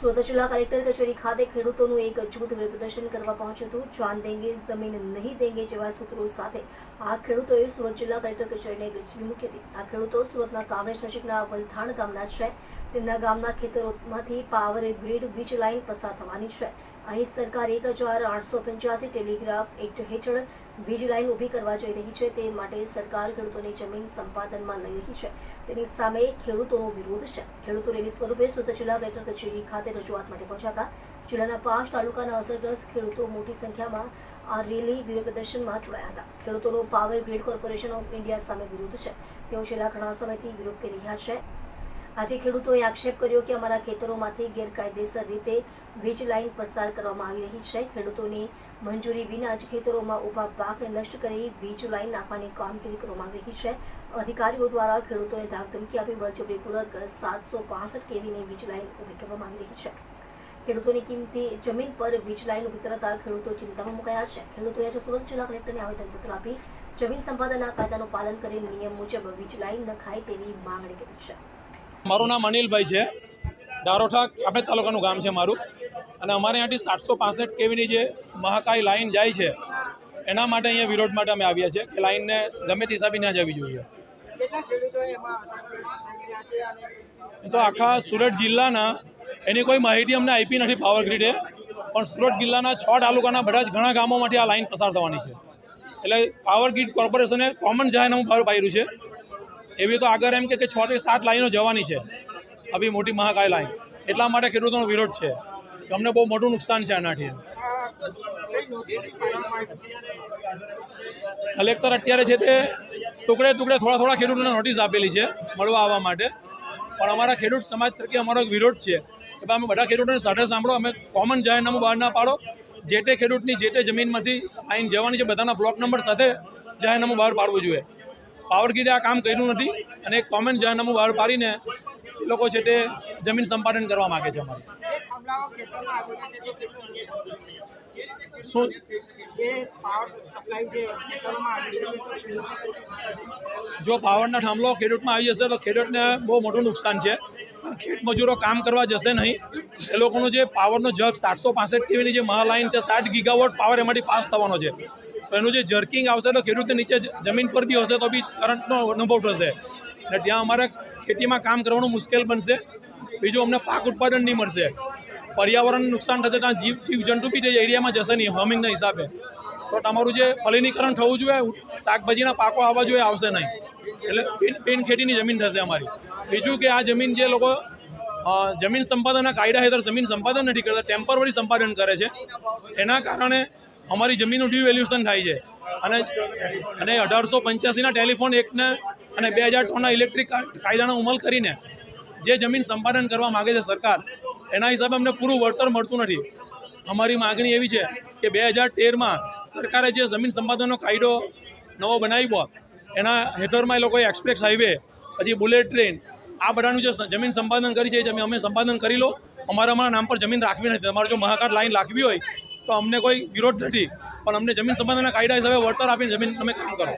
સુરત જિલ્લા કલેક્ટર કચેરી ખાતે ખેડૂતોનું એક જૂથ વિરોધ પ્રદર્શન કરવા પહોંચ્યું હતું. જાન દેંગે, જમીન નહીં દેંગે જેવા સૂત્રો સાથે આ ખેડૂતોએ સુરત જિલ્લા કલેક્ટર કચેરીને ગજવી મૂકી હતી. આ ખેડૂતો સુરતના કામરેજ નજીકના વલથાણ ગામના છે. તેમના ગામના ખેતરોમાંથી પાવર ગ્રીડ વીજ લાઇન પસાર થવાની છે. અહીં સરકાર એક હજાર આઠસો પંચ્યાસી ટેલિગ્રાફ એક્ટ હેઠળ વીજ લાઇન ઊભી કરવા જઈ રહી છે. તે માટે સરકાર ખેડૂતોની જમીન સંપાદનમાં લઈ રહી છે. તેની સામે ખેડૂતોનો વિરોધ છે. ખેડૂતો રેલી સ્વરૂપે સુરત જિલ્લા કલેક્ટર કચેરી ખાતે રજૂઆત માટે પહોંચ્યા જિલ્લાના પાંચ તાલુકાના અસરગ્રસ્ત ખેડૂતો મોટી સંખ્યામાં આ રેલી વિરોધ પ્રદર્શનમાં જોડાયા હતા. ખેડૂતોનો power grid corporation of India સામે વિરોધ છે. તેઓ છેલ્લા ઘણા સમયથી વિરોધ કરી રહ્યા છે. આજે ખેડૂતોએ આક્ષેપ કર્યો કે અમારા ખેતરોમાંથી ગેરકાયદેસર રીતે વીજ લાઇન પસાર કરવામાં આવી રહી છે. ખેડૂતોની મંજૂરી વિના જ ખેતરોમાં ઊભા પાકને નષ્ટ કરી વીજ લાઇન નાખવાની કામગીરી કરવામાં આવી રહી છે. અધિકારીઓ દ્વારા ખેડૂતોને ધાકધમકી આપી બળજબરીપૂર્વક સાતસો પાસઠ કેવીની વીજ લાઇન ઊભી કરવામાં આવી રહી છે. ખેડૂતોની કિંમતી જમીન પર વીજ લાઇન ઊભી કરાતા ખેડૂતો ચિંતામાં મુકાયા છે. ખેડૂતોએ આજે સુરત જિલ્લા કલેક્ટરને આવેદનપત્ર આપી જમીન સંપાદનના કાયદાનું પાલન કરી નિયમ મુજબ વીજ લાઇન નખાય તેવી માંગણી કરી છે. મારું નામ અનિલભાઈ છે. દારોઠા આપણે તાલુકાનું ગામ છે મારું. અને અમારે અહીંયાથી સાતસો પાસઠ કેવીની જે મહાકાય લાઈન જાય છે એના માટે અહીંયા વિરોધ માટે અમે આવ્યા છીએ કે લાઇનને ગમે તે હિસાબે ના જવી જોઈએ. તો આખા સુરત જિલ્લાના એની કોઈ માહિતી અમને આપી નથી પાવર ગ્રીડે પણ સુરત જિલ્લાના છ તાલુકાના બધા જ ઘણા ગામોમાંથી આ લાઇન પસાર થવાની છે. એટલે પાવર ગ્રીડ કોર્પોરેશને કોમન જાહેરનામું બહાર પાડ્યું છે. એવી તો આગળ એમ કે છ થી સાત લાઈનો જવાની છે. આવી મોટી મહાકાય લાઈન. એટલા માટે ખેડૂતોનો વિરોધ છે. અમને બહુ મોટું નુકસાન છે આનાથી કલેક્ટર અત્યારે છે તે ટુકડે ટુકડે થોડા થોડા ખેડૂતોને નોટિસ આપેલી છે, મળવા આવવા માટે. પણ અમારા ખેડૂત સમાજ તરીકે અમારો વિરોધ છે કે ભાઈ અમે બધા ખેડૂતોને સાથે સાંભળો, અમે કોમન જાહેરનામું બહાર ના પાડો. જે તે ખેડૂતની જે તે જમીનમાંથી લાઈન જવાની છે, બધાના બ્લોક નંબર સાથે જાહેરનામું બહાર પાડવું જોઈએ. પાવર ગ્રીડે આ કામ કર્યું નથી અને એક કોમન જાહેરનામું બહાર પાડીને એ લોકો છે તે જમીન સંપાદન કરવા માગે છે અમારી. જે પાવરના થાંભલો ખેડૂતમાં આવી જશે તો ખેડૂતને બહુ મોટું નુકસાન છે. ખેત મજૂરો કામ કરવા જશે નહીં. એ લોકોનું જે પાવરનો જગ સાતસો પાસઠ કેવીની જે મહાલાઇન છે સાઠ ગીગાવોટ પાવર એમાંથી પાસ થવાનો છે. તો એનું જે જર્કિંગ આવશે તો ખેડૂતને નીચે જમીન પર બી હશે તો બી કરંટનો અનુભવ થશે. એટલે ત્યાં અમારે ખેતીમાં કામ કરવાનું મુશ્કેલ બનશે. બીજું અમને પાક ઉત્પાદન નહીં મળશે. પર્યાવરણને નુકસાન થશે ત્યાં જીવ જીવ જંતુ બી તે એરિયામાં જશે નહીં, હોમિંગના હિસાબે. તો તમારું જે ફલિનીકરણ થવું જોઈએ શાકભાજીના પાકો આવવા જોઈએ, આવશે નહીં. એટલે બિન બિન ખેતીની જમીન થશે અમારી. બીજું કે આ જમીન જે લોકો જમીન સંપાદનના કાયદા હેઠળ જમીન સંપાદન નથી કરતા, ટેમ્પરરી સંપાદન કરે છે. એના કારણે અમારી જમીનનું ડિવેલ્યુશન થાય છે. અને અને અઢારસો પંચ્યાસીના ટેલિફોન એક્ટને અને બે હજાર ટોના ઇલેક્ટ્રિક કાયદાનો અમલ કરીને જે જમીન સંપાદન કરવા માગે છે સરકાર, એના હિસાબે અમને પૂરું વળતર મળતું નથી. અમારી માગણી એવી છે કે બે હજાર તેરમાં સરકારે જે જમીન સંપાદનનો કાયદો નવો બનાવ્યો, એના હેઠળમાં એ લોકોએ એક્સપ્રેસ હાઈવે પછી બુલેટ ટ્રેન આ બધાનું જે જમીન સંપાદન કરી છે એ જમીન અમે સંપાદન કરી લો. અમારા અમારા નામ પર જમીન રાખવી નથી. તમારે જો મહાકાર લાઈન રાખવી હોય તો અમને કોઈ વિરોધ નથી. પણ અમને જમીન સંબંધના કાયદા હિસાબે વળતર આપીને જમીન તમે કામ કરો.